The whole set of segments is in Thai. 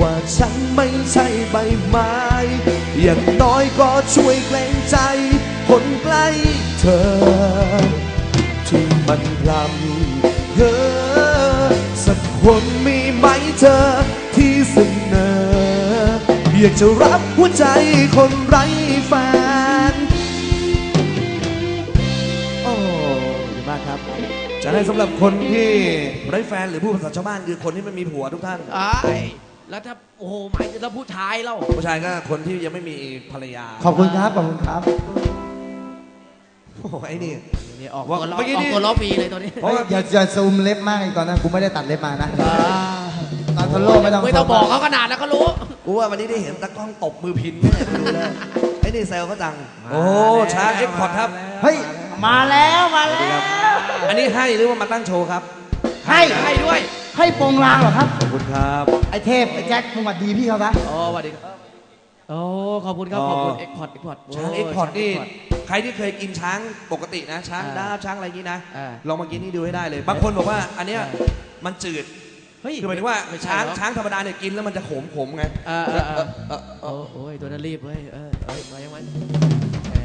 ว่าฉันไม่ใช่ใบไม้ อย่างน้อยก็ช่วยเกรงใจ คนใกล้เธอ ที่มันพลำเธอสักคนมีไหมเธอที่เสนอ อยากจะรับหัวใจคนไร้แฟนโอ้ดีมากครับ จะให้สำหรับคนที่ไร้แฟนหรือผู้ภาษาชาวบ้านคือคนที่ไม่มีผัวทุกท่าน อ้าย แล้วถ้าโอ้โหหมายถึงถ้าผู้ชายเล่าผู้ชายก็คนที่ยังไม่มีภรรยาขอบคุณครับ ขอบคุณครับโอ้โหไอ้นี่นี่ออกว่าตัวล้อเมื่อกี้ออนี่กตัวล้อฟรีเลยตัวนี้เพราะว่าอย่าอย่าซูมเล็บมากอีกตอนนั้นกูไม่ได้ตัดเล็บมานะตอนทนโลกไม่ต้องไม่ต้องบอกเขาขนาดแล้วก็รู้ กูว่าวันนี้ได้เห็นตะกล้องตบมือพินแน่ดูแล้วไอ้นี่แซวเขาจัง โอ้ช้างเอ็กพอร์ตครับ เฮ้ย มาแล้ว มาแล้ว อันนี้ให้หรือว่ามาตั้งโชว์ครับ ให้ให้ด้วย ให้โปรงลางเหรอครับ ขอบคุณครับไอเทพไอแจ็คมึงหวัดดีพี่เขาปะอ๋อสวัสดีครับโอ้ขอบคุณครับอ๋อขอบคุณเอ็กพอร์ตเอ็กพอร์ตช้างเอ็กพอร์ตนี่ใครที่เคยกินช้างปกตินะ ช้างอ่าดาบช้างอะไรอย่างนี้นะอ่าลองมากินนี่ดูให้ได้เลย บางคนบอกว่าอันเนี้ยอ่ามันจืดเฮ้ยคือหมายถึงว่าไม่ใช้างหรอกช้างธรรมดาเนี่ยกินแล้วมันจะขมขมๆไงเออเออเออเออเอโอ้อโอ้ยตัวนั้นรีบเว้ยเออเอ้ยมายังไงแหม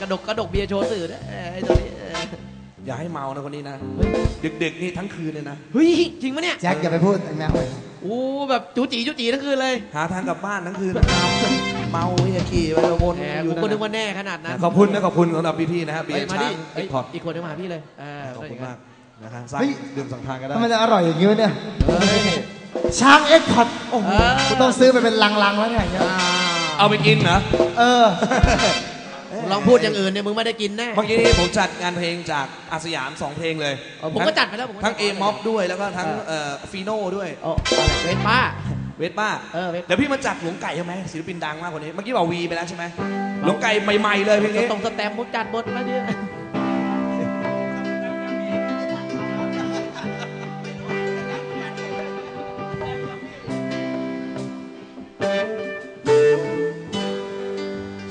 กระดกกระดกเบียร์โชว์สื่อนะเออไอ้ตัวนี้เอออย่าให้เมานะคนนี้นะดึกๆนี่ทั้งคืนเลยนะเฮ้ยจริงปะเนี่ยแจ็คอย่าไปพูดไอ้แมวโอ้แบบจูจีจูจีทั้งคืนเลย หาทางกลับบ้านทั้งคืนเมาเมาเฮียขี่ไปวนแหมอยู่กูนั่ก็นนึกว่าน่ะแน่ขนาดนั้นขอบคุณนะขอบคุณสำหรับพี่ๆนะครับเบียเฮ้ยร์มาช้าดิงเอ้เอ็ยกพอร์ตอีกคนนึงมาหาพี่เลยเออขอบคุณมากนะครับสั่งเฮ้ยดื่มสั่งทานก็ได้ทำไมจะอร่อยอย่างนี้วะเนี่ยเฮ้ยช้างเอ็กพอร์ตโอ้โหเออกูต้องซื้อไปเป็นลังๆแล้วเนี่ยอย่างเงี้ยอ่าเอาไปกินเหรอเออ ลองพูดอย่างอื่นเนี่ยมึงไม่ได้กินแน่ เมื่อกี้นี้ผมจัดงานเพลงจากอาสยามสองเพลงเลยเออผมก็จัดไปแล้วผมก็ทั้งจัเอดไปม็อบด้วยแล้วก็ทั้งเอ่อฟีโน่ด้วยโอ้อะไรเวทป้า เวทป้าเออเวทเดี๋ยวพี่มาจัดหลวงไก่ใช่ไหมศิลปินดังมากคนนี้เมื่อกี้บอกวีไปแล้วใช่ไหมหลวงไก่ใหม่ๆเลยเพลงนี้ ตรงสแตมป์มุกจัดบทมาดิ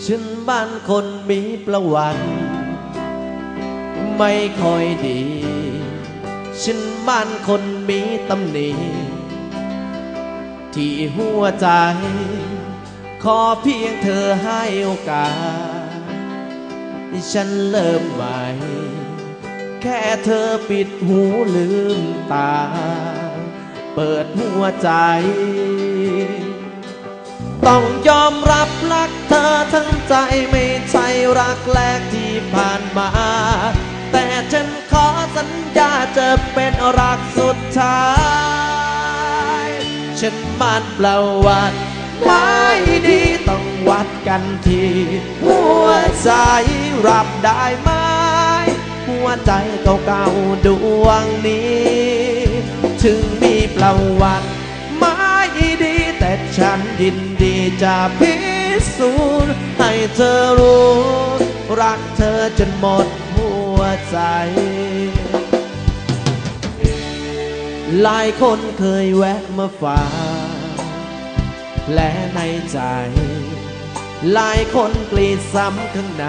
ฉันบ้านคนมีประวัติไม่ค่อยดี ฉันบ้านคนมีตำหนิ ที่หัวใจ ขอเพียงเธอให้โอกาส ฉันเริ่มใหม่ แค่เธอปิดหูลืมตา เปิดหัวใจ ต้องยอมรับรักเธอทั้งใจไม่ใช่รักแรกที่ผ่านมา แต่ฉันขอสัญญาจะเป็นรักสุดท้าย ฉันมันประวัติไม่ดีต้องวัดกันที่หัวใจรับได้ไหมหัวใจเก่าๆดวงนี้ ถึงมีประวัติไม่ดีแต่ฉันยินดี จะพิสูจน์ให้เธอรู้ รักเธอจนหมดหัวใจ หลายคนเคยแวะมาฝากแผลในใจ หลายคนกรีดซ้ำข้างใน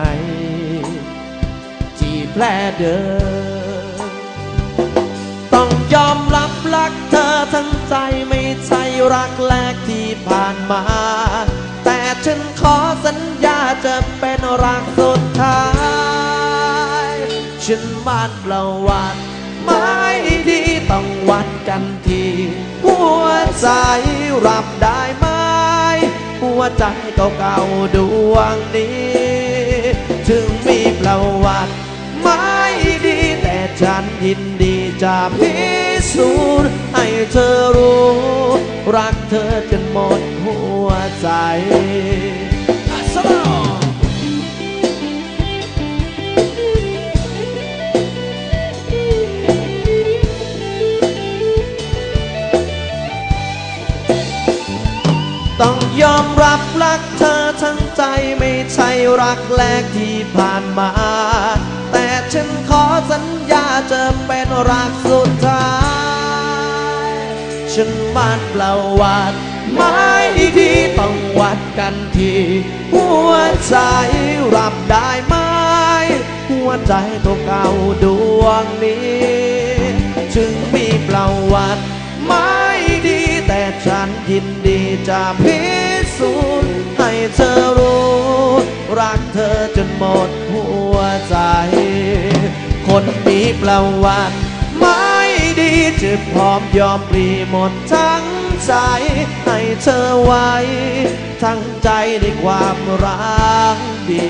ที่แผลเดิมต้องยอมรับรักเธอทั้งใจไม่ใช่รักแรกที่ผ่านมา ฉันมันประวัติไม่ดีต้องวัดกันที หัวใจรับได้ไหมหัวใจเก่าๆดวงนี้ ถึงมีประวัติไม่ดีแต่ฉันยินดีจะพิสูจน์ให้เธอรู้ รักเธอจนหมดหัวใจ ยอมรับรักเธอทั้งใจไม่ใช่รักแรกที่ผ่านมา แต่ฉันขอสัญญาจะเป็นรักสุดท้าย ฉันมันประวัติไม่ดีต้องวัดกันที่หัวใจรับได้ไหมหัวใจเก่าดวงนี้ ถึงมีเประวัด ฉันยินดีจะพิสูจน์ให้เธอรู้ รักเธอจนหมดหัวใจ คนมีประวัติไม่ดีจะพร้อมยอมปลีหมดทั้งใจ ให้เธอไว้ ทั้งใจในความรักดี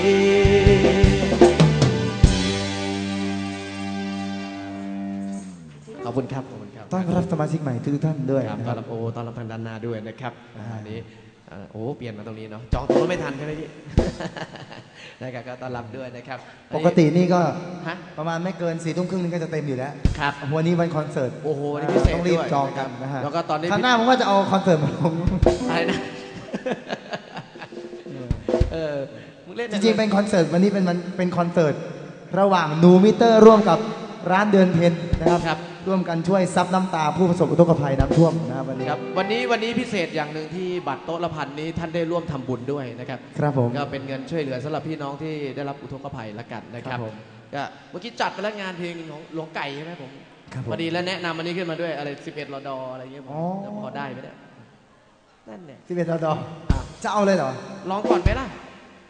ขอบคุณครับ ต้อนรับสมาชิกใหม่ทุกท่านด้วยครับนะต้คอนรับรับโอ้ต้อนรับทางด้านหน้าด้วยนะครับอ่าอันนี้อ่าโอ้เปลี่ยนมาตรงนี้เนาะจองตัวไม่ทันใช่ไหมพี่นะครับก็ต้อนรับด้วยนะครับ ปกตินี่ก็ฮะประมาณไม่เกินสี่ทุ่มครึ่งนึงก็จะเต็มอยู่แล้วครับวันนี้วันคอนเสิร์ตโอ้โหนี่พิเศษต้องรีบด้วยจองกันนะฮะแล้วก็ตอนนี้ครั้งหน้าผมว่าจะเอาคอนเสิร์ตมาลงอะไรนะเออมึงเล่นจริงๆเป็นคอนเสิร์ตวันนี้เป็นมันเป็นคอนเสิร์ตระหว่างนูมิเตอร์ร่วมกับร้านเดือนเพ็ญนะครับค รับร่วมกันช่วยซับน้ำตาผู้ประสบอุทกภัยน้ำท่วมนะครับวันนี้ครับวันนี้วันนี้พิเศษอย่างหนึ่งที่บัตรโต๊ะละพันนี้ท่านได้ร่วมทำบุญด้วยนะครับครับผมก็เป็นเงินช่วยเหลือสำหรับพี่น้องที่ได้รับอุทกภัยละกันนะครับครับผมก็เมื่อกี้จัดไปแล้วงานเพลงของหลวงไก่ใช่ไหมผมครับผมพอดีแล้วแนะนำอันนี้ขึ้นมาด้วยอะไร 11รอดออะไรเงี้ยผมอ๋อจะพอได้ไหมเนี่ยนั่นเนี่ยสิบเอ็ดดอจะเอาเลยเหรอลองก่อนไหมล่ะ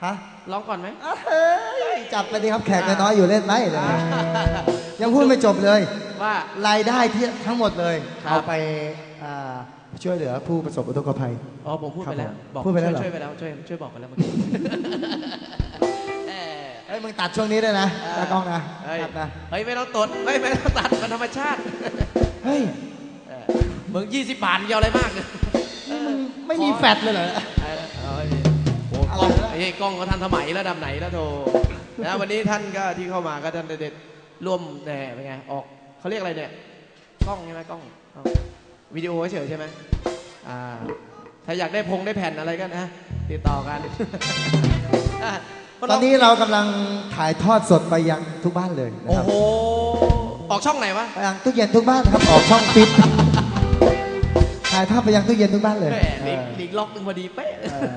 ฮะลองก่อนไหมเฮ้ยจับไปดิครับแขกน้อยๆอยู่เล่นไหมเลยยังพูดไม่จบเลย ว่ารายได้ที่ทั้งหมดเลย ครับ เอาไปอ่าช่วยเหลือผู้ประสบอุทกภัย อ๋อผมพูดไปแล้วครับผมบอกพูดไปแล้วเหรอ ช่วยช่วยไปแล้วช่วยช่วยบอกไปแล้วเมื่อกี้ เอ่อเฮ้ยมึงตัดช่วงนี้ด้วยนะตากล้องนะเฮ้ยตัดนะ เฮ้ยไม่ต้องตดไม่ไม่ต้องตัดมันธรรมชาติเฮ้ยเออมึงยี่สิบบาทยาวอะไรมากเลยนี่มึงไม่มีแฟดเลยเหรอ เออเอาไอ้โอ้อะไรกล้องนะ ไอ้กล้องก็ทันสมัยระดับไหนแล้วโธ่นะวันนี้ท่านก็ที่เข้ามาก็ท่านได้ร่วมแหน่เป็นไงออก เขาเรียกอะไรเนี่ย กล้องใช่ไหมกล้องกล้องวิดีโอเฉยๆใช่ไหมอ่าถ้าอยากได้พงได้แผ่นอะไรก็นะติดต่อกันอะตอนนี้เรากำลังถ่ายทอดสดไปยังทุกบ้านเลยนะโอ้ครับโห ออกช่องไหนวะไปยังตู้เย็นทุกบ้านครับออกช่องฟิตถ่ายภาพไปยังตู้เย็นทุกบ้านเลยแหมหลีกหลีกล็อกหนึ่งพอดีเป๊ะเออ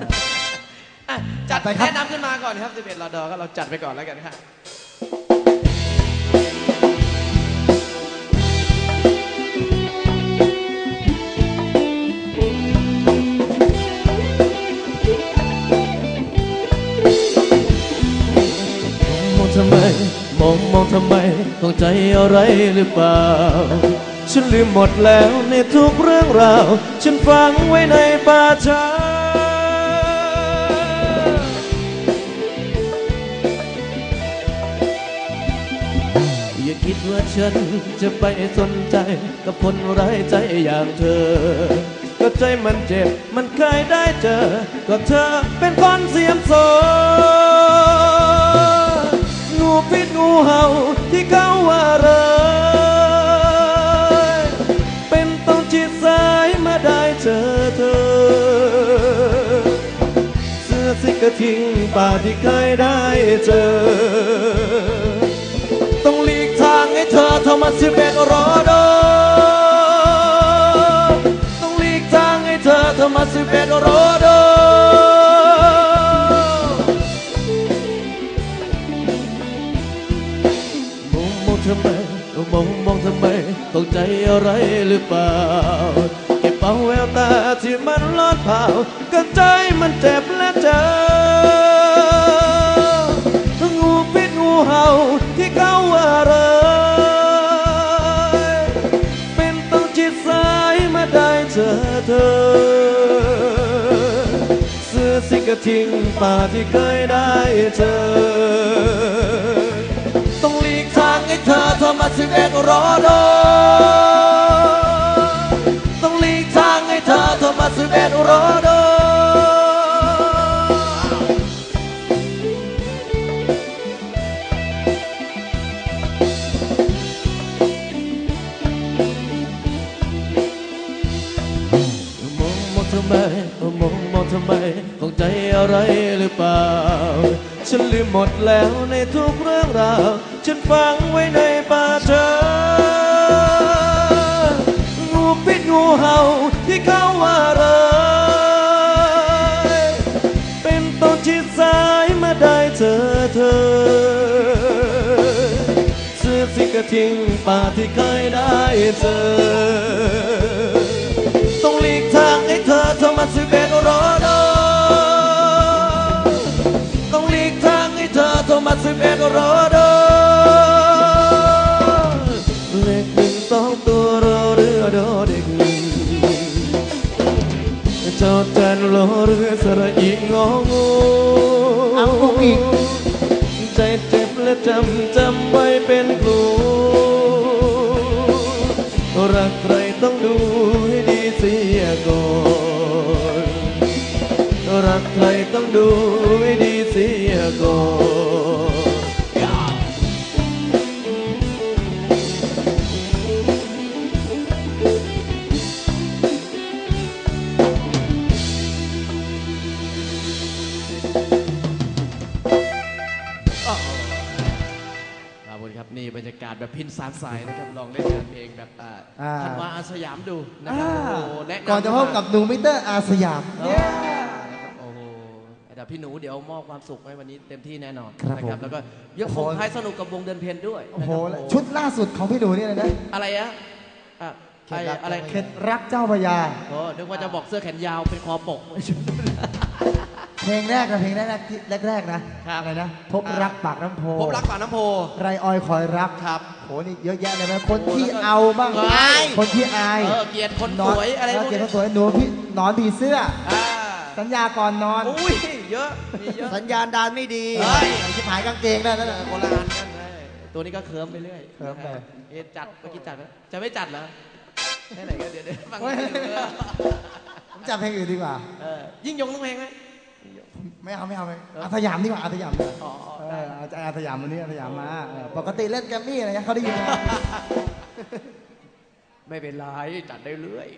อะจัดไปครับ แนะนำขึ้นมาก่อนครับ11รอดอก็เราจัดไปก่อนแล้วกันครั อะไรหรือเปล่า ฉันลืมหมดแล้วในทุกเรื่องราว ฉันฝังไว้ในป่าช้าอย่าคิดว่าฉันจะไปสนใจ กับคนไร้ใจอย่างเธอ ก็ใจมันเจ็บมันเคยได้เจอ ก็เธอเป็นคนเสียมโซ พิษงูเห่าที่เขาว่าเลยเป็นต้องจิตสายมาได้เจอเธอ เสื้อสิกระทิ้งป่าที่เคยได้เจอ ต้องหลีกทางให้เธอเทรมาสิ อะไรหรือเปล่าเก็บเอาแววตาที่มันลอดเผาก็ใจมันเจ็บและเจองูพิษงูเห่าที่เขาว่าเลยเป็นต้องจิตสายมาได้เจอเธอเสื้อสิกระทิ้งป่าที่เคยได้เจอ ต้องหลีกทางให้เธอโทรมาสิบเอ็ดรอดอ สิบเอ็ดรอดอมองมองทำไมมองมองทำไมตองใจอะไรหรือเปล่า ฉันลืมหมดแล้วในทุกเรื่องราว ฉันฝังไว้ในป่าช้างูพิษงูเห่าที่เขา อเธอเสื้อสิกระทิ้งป่าที่เคยได้เจอ ต้องหลีกทางให้ให้เธอมาสิบเอ็ดรอดอต้องหลีกทางให้เธอโทรมาสิบเอ็ดรอดอเลขหนึ่งสองตัวรอเรือดอเด็กเจ้าแทนรอเรือสระอีงองูเอาอีก เจ็บและจำจำไว้เป็นครูรักใครต้องดูให้ดีเสียก่อนรักใครต้องดูให้ดีเสียก่อน พินสามสายนะครับลองเล่นงานเพลงแบบอ่าอ่า ธันวาอาสยามดูนะครับโอ้โหแนะนำก่อนจะพบกับหนูมิเตอร์อาสยามเย้นะครับโอ้โหแต่พี่หนูเดี๋ยวมอบความสุขให้วันนี้เต็มที่แน่นอนครับนะผมแล้วก็ยกโอ้คโหงท้ายสนุกกับวงเดินเพลนด้วยโอ้โหนะครับชุดล่าสุดของพี่หนูนี่เลยนะอะไรอะอะไอ้อะไรเข็ดรักเจ้าพระยา โอ้นึกว่าจะบอกเสื้อแขนยาวเป็นคอปก เพลงแรกนะเพลงแรกๆที่แรกๆนะครับ อะไรนะพบรักปากน้ำโพพบรักป่าน้ำโพ ไรออยคอยรักครับโหนี่เยอะแยะเลยนะคนที่เอาบ้างอาย คนที่อายเออเกลียดคนสวยอะไรเพวกเกลียดนี้คนสวยหนูพี่หนอนผีเสื้อ อ่าสัญญาก่อนนอน อุ้ยเยอะมีเยอะ สัญญาณดานไม่ดีเฮ้ย ไอ้ชิบหายกางเกงได้นั่นเอน่ะอคนละอันกันเลยตัวนี้ก็เคิร์มไปเรื่อยเคิร์มไปเอ๊ะจัดเมื่อกี้จัดไหมจะไม่จัดเหรอให้ไหนก็เดี๋ยวเดี๋ยวฟังเฮ้ยผมจำเพลงอื่นดีกว่า เออยิ่งยงต้องเพลงไหม ไม่เอาไม่เอาไม่เอาอาสยามดีกว่าอาสยามดีกว่าอ๋อเอออาจารย์อาสยามวันนี้อาสยามมาเออปกติเล่นแกรมมี่อะไรเงี้ยเขาได้ยินไหมไม่เป็นไรจัดได้เรื่อย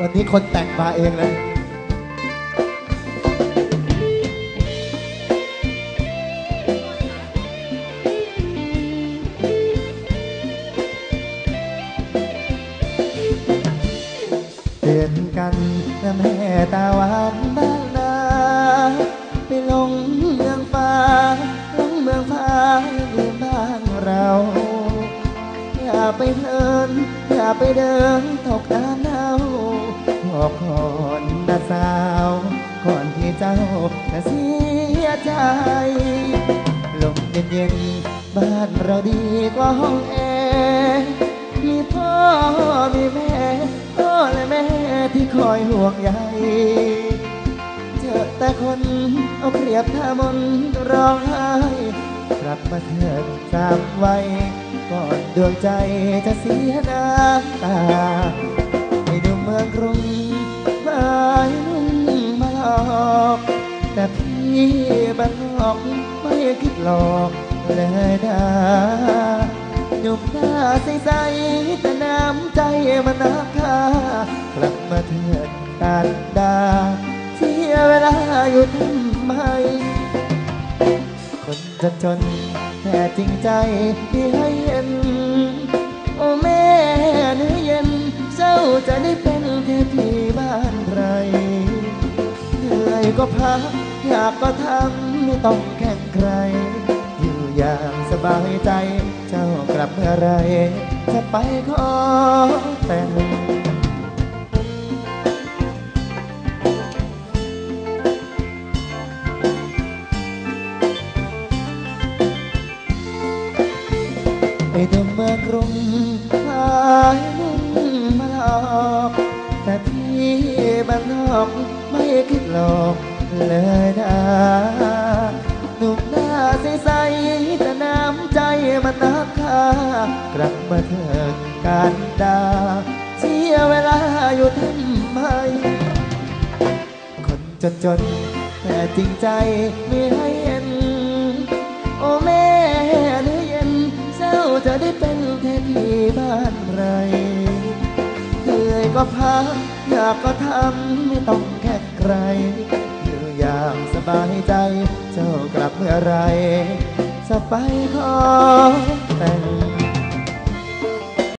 วันนี้คนแต่งมาเองเลย มืองฟ้าลืมบ้านเรา อย่าไปเพลิน อย่าไปเดินตกน้ำเน่าบอกก่อนนะสาว ก่อนที่เจ้าจะเสียใจ ลมเย็นๆบ้านเราดีกว่าห้องแอร์มีพ่อมีแม่พ่อและแม่ที่คอยห่วงใยเจอแต่คนเอาเปรียบท่ามนร้องไห้ กลับมาเถิดสามวัยก่อนดวงใจจะเสียน้ำตาไปดูเมืองกรุงมายุ่งมาหลอกแต่พี่บ้านนอกไม่คิดหลอกเลยนะหนุ่มหน้าใสๆแต่น้ำใจมันนักค่ากลับมาเถิดการดาเสียเวลาอยู่ทำ คนจนจนแต่จริงใจที่ให้เห็น โอ้แม่เนื้อเย็น เจ้าจะได้เป็นเทพีบ้านไรเหนื่อยก็พักอยากก็ทำไม่ต้องแข่งใคร อยู่อย่างสบายใจ เจ้ากลับเมื่อไร จะไปขอแต่ง ดูเมืองกรุงหายมุ่งมาหลอก แต่พี่บ้านนอกไม่คิดหลอกเลยนะหนุ่มหน้าใสๆแต่น้ำใจมันนักค่ากลับมาเถิดการดาเสียเวลาอยู่ทำไม คนจนจนๆแต่จริงใจไม่ให้เห็น โอ้แม่เนื้อเย็นเจ้าจะได้เป็น บ้านไรเหนื่อยก็พักอยากก็ทำไม่ต้องแค่ใครอยู่อย่างสบายใจ เจ้ากลับเมื่อไรจะไปขอแต่ง